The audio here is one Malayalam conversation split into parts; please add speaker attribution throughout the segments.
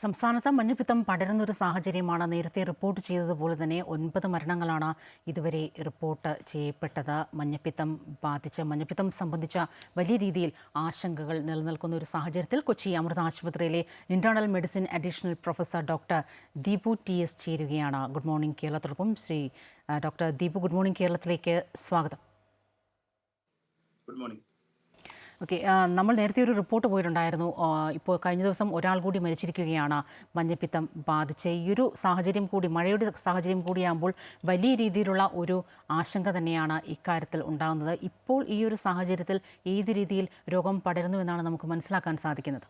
Speaker 1: സംസ്ഥാനത്ത് മഞ്ഞപ്പിത്തം പടരുന്ന ഒരു സാഹചര്യമാണ് നേരത്തെ റിപ്പോർട്ട് ചെയ്തതുപോലെ തന്നെ ഒൻപത് മരണങ്ങളാണ് ഇതുവരെ റിപ്പോർട്ട് ചെയ്യപ്പെട്ടത്. മഞ്ഞപ്പിത്തം ബാധിച്ച് മഞ്ഞപ്പിത്തം സംബന്ധിച്ച വലിയ രീതിയിൽ ആശങ്കകൾ നിലനിൽക്കുന്ന ഒരു സാഹചര്യത്തിൽ കൊച്ചി അമൃത ആശുപത്രിയിലെ internal medicine additional professor doctor Deepu T S ചേരുകയാണ്. Good morning കേരളത്തോടൊപ്പം. Shri doctor Deepu good morning കേരളത്തിലേക്ക് സ്വാഗതം.
Speaker 2: Good morning.
Speaker 1: ഓക്കെ നമ്മൾ നേരത്തെ ഒരു റിപ്പോർട്ട് പോയിട്ടുണ്ടായിരുന്നു. ഇപ്പോൾ കഴിഞ്ഞ ദിവസം ഒരാൾ കൂടി മരിച്ചിരിക്കുകയാണ്. മഞ്ഞപ്പിത്തം ബാധിച്ച്. ഈ ഒരു സാഹചര്യം കൂടി മഴയുടെ സാഹചര്യം കൂടിയാകുമ്പോൾ വലിയ രീതിയിലുള്ള ഒരു ആശങ്ക തന്നെയാണ് ഇക്കാര്യത്തിൽ ഉണ്ടാകുന്നത്. ഇപ്പോൾ ഈ ഒരു സാഹചര്യത്തിൽ ഏത് രീതിയിൽ രോഗം പടരുന്നു എന്നാണ് നമുക്ക് മനസ്സിലാക്കാൻ സാധിക്കുന്നത്?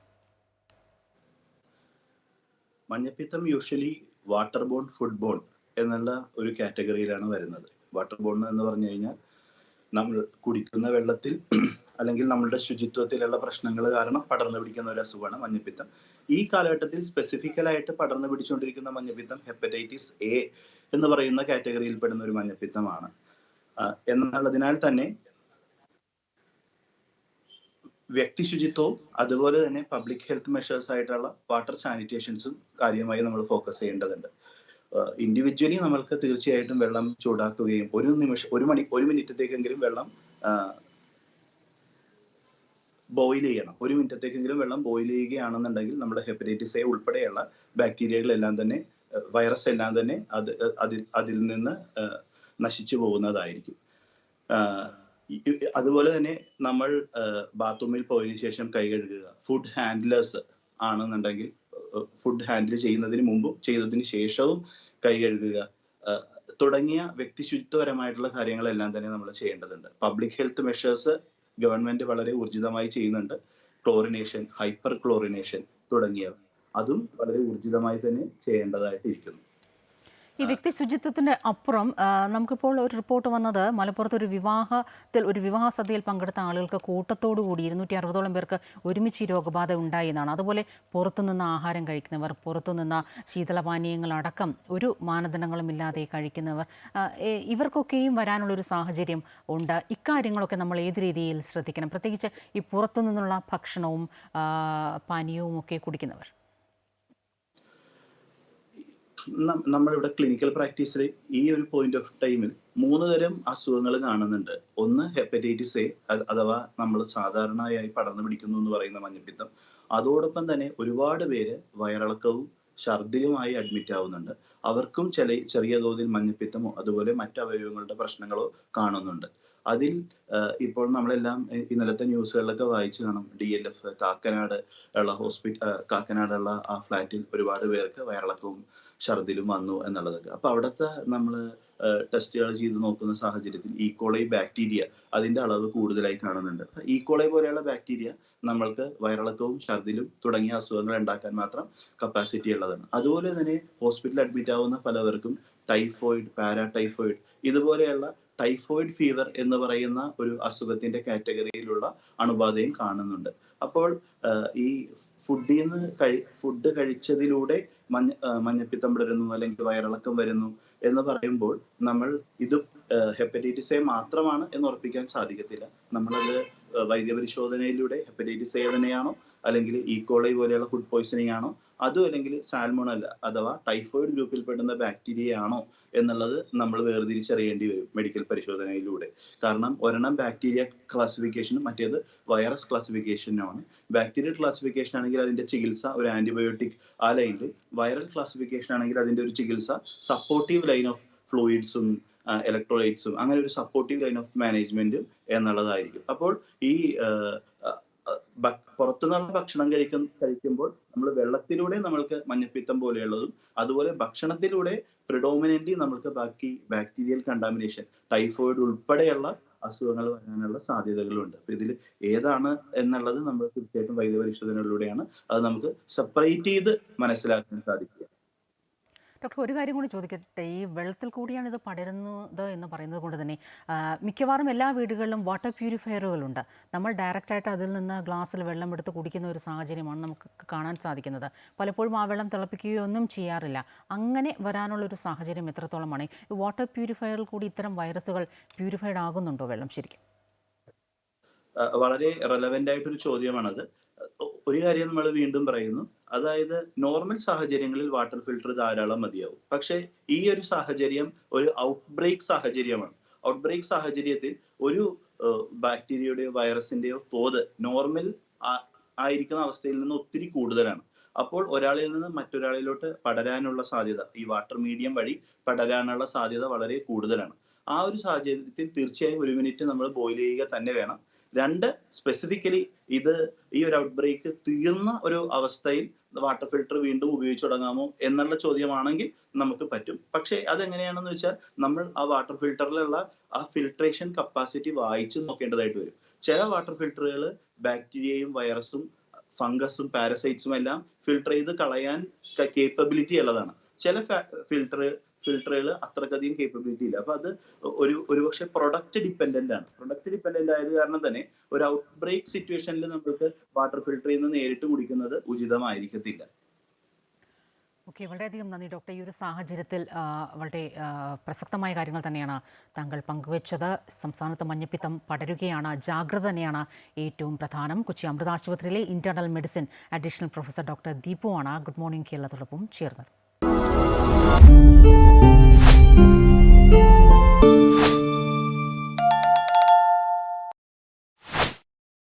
Speaker 2: മഞ്ഞപ്പിത്തം usually water borne food borne എന്നുള്ള ഒരു കാറ്റഗറിയിലാണ് വരുന്നത്. വാട്ടർ ബോൺ എന്ന് പറഞ്ഞു കഴിഞ്ഞാൽ നമ്മൾ കുടിക്കുന്ന വെള്ളത്തിൽ അല്ലെങ്കിൽ നമ്മളുടെ ശുചിത്വത്തിലുള്ള പ്രശ്നങ്ങൾ കാരണം പടർന്നു പിടിക്കുന്ന ഒരു അസുഖമാണ് മഞ്ഞപ്പിത്തം. ഈ കാലഘട്ടത്തിൽ സ്പെസിഫിക്കലായിട്ട് പടർന്നു പിടിച്ചുകൊണ്ടിരിക്കുന്ന മഞ്ഞപ്പിത്തം ഹെപ്പറ്റൈറ്റിസ് എ എന്ന് പറയുന്ന കാറ്റഗറിയിൽ പെടുന്ന ഒരു മഞ്ഞപ്പിത്തമാണ്. എന്നുള്ളതിനാൽ തന്നെ വ്യക്തി ശുചിത്വവും അതുപോലെ തന്നെ പബ്ലിക് ഹെൽത്ത് മെഷേഴ്സ് ആയിട്ടുള്ള വാട്ടർ സാനിറ്റേഷൻസും കാര്യമായി നമ്മൾ ഫോക്കസ് ചെയ്യേണ്ടതുണ്ട്. ഇൻഡിവിജ്വലി നമ്മൾക്ക് തീർച്ചയായിട്ടും വെള്ളം ചൂടാക്കുകയും ഒരു നിമിഷം ഒരു മണി ഒരു മിനിറ്റത്തേക്കെങ്കിലും വെള്ളം ബോയിൽ ചെയ്യണം. ഒരു മിനിറ്റത്തേക്കെങ്കിലും വെള്ളം ബോയിൽ ചെയ്യുകയാണെന്നുണ്ടെങ്കിൽ നമ്മുടെ ഹെപ്പറ്റൈറ്റിസ് എ ഉൾപ്പെടെയുള്ള ബാക്ടീരിയകളെല്ലാം തന്നെ വൈറസ് എല്ലാം തന്നെ അത് അതിൽ അതിൽ നിന്ന് നശിച്ചു പോകുന്നതായിരിക്കും. അതുപോലെ തന്നെ നമ്മൾ ബാത്റൂമിൽ പോയതിനു ശേഷം കൈ കഴുകുക. ഫുഡ് ഹാൻഡിലേഴ്സ് ആണെന്നുണ്ടെങ്കിൽ ഫുഡ് ഹാൻഡിൽ ചെയ്യുന്നതിന് മുമ്പും ചെയ്തതിന് ശേഷവും കൈ കഴുകുക. തുടങ്ങിയ വ്യക്തിശുചിത്വപരമായിട്ടുള്ള കാര്യങ്ങളെല്ലാം തന്നെ നമ്മൾ ചെയ്യേണ്ടതുണ്ട്. പബ്ലിക് ഹെൽത്ത് മെഷേഴ്സ് ഗവൺമെന്റ് വളരെ ഊർജിതമായി ചെയ്യുന്നുണ്ട്. ക്ലോറിനേഷൻ ഹൈപ്പർ ക്ലോറിനേഷൻ തുടങ്ങിയവ. അതും വളരെ ഊർജിതമായി തന്നെ ചെയ്യേണ്ടതായിട്ടിരിക്കുന്നു.
Speaker 1: ഈ വ്യക്തി ശുചിത്വത്തിന്റെ അപ്പുറം നമുക്കിപ്പോൾ ഒരു റിപ്പോർട്ട് വന്നത് മലപ്പുറത്ത് ഒരു വിവാഹത്തിൽ ഒരു വിവാഹ സദ്യയിൽ പങ്കെടുത്ത ആളുകൾക്ക് കൂട്ടത്തോടു കൂടി ഇരുന്നൂറ്റി അറുപതോളം പേർക്ക് ഒരുമിച്ച് ഈ രോഗബാധ ഉണ്ടായി എന്നാണ് അതുപോലെ പുറത്തുനിന്ന് ആഹാരം കഴിക്കുന്നവർ പുറത്തുനിന്ന് ശീതളപാനീയങ്ങളടക്കം ഒരു മാനദണ്ഡങ്ങളും ഇല്ലാതെ കഴിക്കുന്നവർ ഇവർക്കൊക്കെയും വരാനുള്ള ഇവർക്കൊക്കെയും വരാനുള്ളൊരു സാഹചര്യം ഉണ്ട്. ഇക്കാര്യങ്ങളൊക്കെ നമ്മൾ ഏത് രീതിയിൽ ശ്രദ്ധിക്കണം? പ്രത്യേകിച്ച് ഈ പുറത്തുനിന്നുള്ള ഭക്ഷണവും പാനീയവും ഒക്കെ കുടിക്കുന്നവർ.
Speaker 2: നമ്മളിവിടെ ക്ലിനിക്കൽ പ്രാക്ടീസിൽ ഈ ഒരു പോയിന്റ് ഓഫ് ടൈമിൽ മൂന്ന് തരം അസുഖങ്ങൾ കാണുന്നുണ്ട്. ഒന്ന് ഹെപ്പറ്റൈറ്റിസ് എ അഥവാ നമ്മൾ സാധാരണയായി പടർന്നു പിടിക്കുന്നു എന്ന് പറയുന്ന മഞ്ഞപ്പിത്തം. അതോടൊപ്പം തന്നെ ഒരുപാട് പേര് വയറിളക്കവും ഛർദിലുമായി അഡ്മിറ്റ് ആവുന്നുണ്ട്. അവർക്കും ചില ചെറിയ തോതിൽ മഞ്ഞപ്പിത്തമോ അതുപോലെ മറ്റ് അവയവങ്ങളുടെ പ്രശ്നങ്ങളോ കാണുന്നുണ്ട്. അതിൽ ഇപ്പോൾ നമ്മളെല്ലാം ഇന്നലത്തെ ന്യൂസുകളിലൊക്കെ വായിച്ചു കാണും. ഡി എൽ എഫ് കാക്കനാട് ഉള്ള ഹോസ്പിറ്റൽ കാക്കനാടുള്ള ആ ഫ്ലാറ്റിൽ ഒരുപാട് പേർക്ക് വയറിളക്കവും ഛർദിലും വന്നു എന്നുള്ളതൊക്കെ. അപ്പൊ അവിടുത്തെ നമ്മൾ ടെസ്റ്റുകൾ ചെയ്ത് നോക്കുന്ന സാഹചര്യത്തിൽ ഈക്കോളൈ ബാക്ടീരിയ അതിന്റെ അളവ് കൂടുതലായി കാണുന്നുണ്ട്. ഈക്കോളൈ പോലെയുള്ള ബാക്ടീരിയ നമ്മൾക്ക് വയറിളക്കവും ഛർദിലും തുടങ്ങിയ അസുഖങ്ങൾ ഉണ്ടാക്കാൻ മാത്രം കപ്പാസിറ്റി ഉള്ളതാണ്. അതുപോലെ തന്നെ ഹോസ്പിറ്റലിൽ അഡ്മിറ്റ് ആവുന്ന പലവർക്കും ടൈഫോയിഡ് പാരാടൈഫോയിഡ് ഇതുപോലെയുള്ള ടൈഫോയിഡ് ഫീവർ എന്ന് പറയുന്ന ഒരു അസുഖത്തിന്റെ കാറ്റഗറിയിലുള്ള അണുബാധയും കാണുന്നുണ്ട്. അപ്പോൾ ഈ ഫുഡിൽ നിന്ന് കഴി ഫുഡ് കഴിച്ചതിലൂടെ മഞ്ഞ മഞ്ഞപ്പിത്തം വിടരുന്നു അല്ലെങ്കിൽ വയറിളക്കം വരുന്നു. എന്ന് പറയുമ്പോൾ നമ്മൾ ഇത് ഹെപ്പറ്റൈറ്റിസ് എ മാത്രമാണ് എന്ന് ഉറപ്പിക്കാൻ സാധിക്കത്തില്ല. നമ്മളത് വൈദ്യ വൈദ്യപരിശോധനയിലൂടെ ഹെപ്പറ്റൈറ്റിസ് എ തന്നെയാണോ അല്ലെങ്കിൽ ഈക്കോളൈ പോലെയുള്ള ഫുഡ് പോയിസണിംഗ് ആണോ അതും അല്ലെങ്കിൽ സാൽമോണല്ല അഥവാ ടൈഫോയിഡ് ഗ്രൂപ്പിൽ പെടുന്ന ബാക്ടീരിയ ആണോ എന്നുള്ളത് നമ്മൾ വേർതിരിച്ചറിയേണ്ടി വരും മെഡിക്കൽ പരിശോധനയിലൂടെ. കാരണം ഒരെണ്ണം ബാക്ടീരിയ ക്ലാസിഫിക്കേഷനും മറ്റേത് വൈറസ് ക്ലാസിഫിക്കേഷനുമാണ്. ബാക്ടീരിയ ക്ലാസിഫിക്കേഷൻ ആണെങ്കിൽ അതിന്റെ ചികിത്സ ഒരു ആന്റിബയോട്ടിക് ആ ലൈനിൽ വൈറൽ ക്ലാസിഫിക്കേഷൻ ആണെങ്കിൽ അതിന്റെ ഒരു ചികിത്സ സപ്പോർട്ടീവ് ലൈൻ ഓഫ് ഫ്ലൂയിഡ്സും ഇലക്ട്രോലൈറ്റ്സും അങ്ങനെ ഒരു സപ്പോർട്ടീവ് ലൈൻ ഓഫ് മാനേജ്മെന്റും എന്നുള്ളതായിരിക്കും. അപ്പോൾ ഈ പുറത്തുനിന്നുള്ള ഭക്ഷണം കഴിക്കും കഴിക്കുമ്പോൾ നമ്മൾ വെള്ളത്തിലൂടെ നമ്മൾക്ക് മഞ്ഞപ്പിത്തം പോലെയുള്ളതും അതുപോലെ ഭക്ഷണത്തിലൂടെ പ്രിഡോമിനന്റ് നമ്മൾക്ക് ബാക്കി ബാക്ടീരിയൽ കണ്ടാമിനേഷൻ ടൈഫോയിഡ് ഉൾപ്പെടെയുള്ള അസുഖങ്ങൾ വരാനുള്ള സാധ്യതകളുണ്ട്. അപ്പൊ ഇതിൽ ഏതാണ് എന്നുള്ളത് നമ്മൾ തീർച്ചയായിട്ടും വൈദ്യപരിശോധനകളിലൂടെയാണ് അത് നമുക്ക് സെപ്പറേറ്റ് ചെയ്ത് മനസ്സിലാക്കാൻ സാധിക്കുക.
Speaker 1: ഡോക്ടർ ഒരു കാര്യം കൂടി ചോദിക്കട്ടെ? ഈ വെള്ളത്തിൽ കൂടിയാണ് ഇത് പടരുന്നത് എന്ന് പറയുന്നത് കൊണ്ട് തന്നെ മിക്കവാറും എല്ലാ വീടുകളിലും വാട്ടർ പ്യൂരിഫയറുകളുണ്ട്. നമ്മൾ ഡയറക്റ്റായിട്ട് അതിൽ നിന്ന് ഗ്ലാസ്സിൽ വെള്ളം എടുത്ത് കുടിക്കുന്ന ഒരു സാഹചര്യമാണ് നമുക്ക് കാണാൻ സാധിക്കുന്നത്. പലപ്പോഴും ആ വെള്ളം തിളപ്പിക്കുകയോ ഒന്നും ചെയ്യാറില്ല. അങ്ങനെ വരാനുള്ള ഒരു സാഹചര്യം എത്രത്തോളമാണ്? ഈ വാട്ടർ പ്യൂരിഫയറിൽ കൂടി ഇത്തരം വൈറസുകൾ പ്യൂരിഫൈഡ് ആകുന്നുണ്ടോ വെള്ളം ശരിക്കും?
Speaker 2: വളരെ റെലവെന്റ് ആയിട്ടൊരു ചോദ്യമാണത്. ഒരു കാര്യം നമ്മൾ വീണ്ടും പറയുന്നു. അതായത് നോർമൽ സാഹചര്യങ്ങളിൽ വാട്ടർ ഫിൽട്ടർ ധാരാളം മതിയാവും. പക്ഷേ ഈ ഒരു സാഹചര്യം ഒരു ഔട്ട്ബ്രേക്ക് സാഹചര്യമാണ്. ഔട്ട്ബ്രേക്ക് സാഹചര്യത്തിൽ ഒരു ബാക്ടീരിയയുടെയോ വൈറസിന്റെയോ തോത് നോർമൽ ആയിരിക്കുന്ന അവസ്ഥയിൽ നിന്ന് ഒത്തിരി കൂടുതലാണ്. അപ്പോൾ ഒരാളിൽ നിന്ന് മറ്റൊരാളിലോട്ട് പടരാനുള്ള സാധ്യത ഈ വാട്ടർ മീഡിയം വഴി പടരാനുള്ള സാധ്യത വളരെ കൂടുതലാണ്. ആ ഒരു സാഹചര്യത്തിൽ തീർച്ചയായും ഒരു മിനിറ്റ് നമ്മൾ ബോയിൽ ചെയ്യുക തന്നെ വേണം. രണ്ട് സ്പെസിഫിക്കലി ഇത് ഈ ഒരു ഔട്ട്ബ്രേക്ക് തീർന്ന ഒരു അവസ്ഥയിൽ വാട്ടർ ഫിൽട്ടർ വീണ്ടും ഉപയോഗിച്ചു തുടങ്ങാമോ എന്നുള്ള ചോദ്യമാണെങ്കിൽ നമുക്ക് പറ്റും. പക്ഷേ അതെങ്ങനെയാണെന്ന് വെച്ചാൽ നമ്മൾ ആ വാട്ടർ ഫിൽട്ടറിലുള്ള ആ ഫിൽട്രേഷൻ കപ്പാസിറ്റി വായിച്ച് നോക്കേണ്ടതായിട്ട് വരും. ചില വാട്ടർ ഫിൽട്ടറുകൾ ബാക്ടീരിയയും വൈറസും ഫംഗസും പാരസൈറ്റ്സും എല്ലാം ഫിൽട്ടർ ചെയ്ത് കളയാൻ കേപ്പബിലിറ്റി ഉള്ളതാണ്. ചില ഫിൽട്ടർ ഫിൽട്ടറുകൾ അത്രക്കധികം കേപ്പബിലിറ്റി ഇല്ല. അപ്പൊ അത് ഒരു ഒരുപക്ഷെ പ്രൊഡക്റ്റ് ഡിപ്പെൻഡന്റ് ആണ്. പ്രൊഡക്റ്റ് ഡിപ്പെൻഡന്റ് ആയത് കാരണം തന്നെ ഒരു ഔട്ട് ബ്രേക്ക് സിറ്റുവേഷനിൽ നമുക്ക് വാട്ടർ ഫിൽട്ടർ നിന്ന് നേരിട്ട് കുടിക്കുന്നത് ഉചിതമായിരിക്കത്തില്ല.
Speaker 1: ഓക്കെ വളരെയധികം നന്ദി ഡോക്ടർ ഈ ഒരു സാഹചര്യത്തിൽ വളരെ പ്രസക്തമായ കാര്യങ്ങൾ തന്നെയാണ് താങ്കൾ പങ്കുവച്ചത്. സംസ്ഥാനത്ത് മഞ്ഞപ്പിത്തം പടരുകയാണ്. ജാഗ്രത തന്നെയാണ് ഏറ്റവും പ്രധാനം. കൊച്ചി അമൃത ആശുപത്രിയിലെ internal medicine additional professor doctor Deepu ആണ്. ഗുഡ് മോർണിംഗ് കേരളത്തോടൊപ്പം ചേർന്നത്. Thank you.